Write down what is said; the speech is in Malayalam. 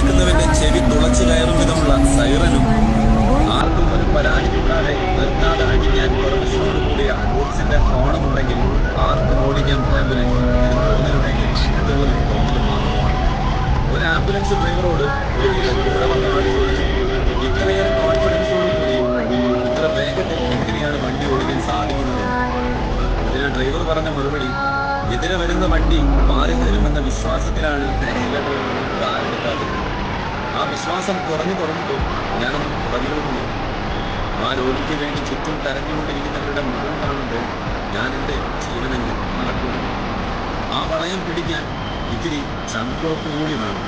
നിൽക്കുന്നവന്റെ ചെവി തുളച്ചു കയറും വിധമുള്ള സൈറനും. ആർക്കും ഒരു കൂടാതെ നിർത്താതെ അടിക്കാൻ പെർമിഷനോട് കൂടിയ ഗൂഡ്സിന്റെ ഹോണം ഉണ്ടെങ്കിൽ ആർക്കും ഓടിക്കാൻ ആംബുലൻസ് തോന്നലുണ്ടെങ്കിൽ ഇതുപോലെ തോന്നൽ മാത്രമാണ്. ഒരു ആംബുലൻസ് ഡ്രൈവറോട് ഒരു ഇവിടെ വന്ന ആൾ ചോദിച്ചു ഇത്രയേറെ കോൺഫിഡൻസോട് കൂടി ഇത്ര വേഗത്തിൽ എങ്ങനെയാണ് വണ്ടി ഓടിക്കാൻ സാധിക്കുന്നത്? ഇതിന് ഡ്രൈവർ പറഞ്ഞ മറുപടി എതിരെ വരുന്ന വണ്ടി മാറി തരുമെന്ന വിശ്വാസത്തിലാണ് വിശ്വാസം കുറഞ്ഞു കുറഞ്ഞു പോകും പുറകിലോട്ട് നോക്കി ആ രോഗിക്ക് വേണ്ടി ചുറ്റും കരഞ്ഞുകൊണ്ടിരിക്കുന്നവരുടെ മുഖം കാണുമ്പോൾ ഞാൻ എന്റെ ജീവനങ്ങ് നടക്കുന്നു ആ വളയം പിടിക്കാൻ ഇത്തിരി ചന്ദ്രോപ്പ് കൂടി വേണം.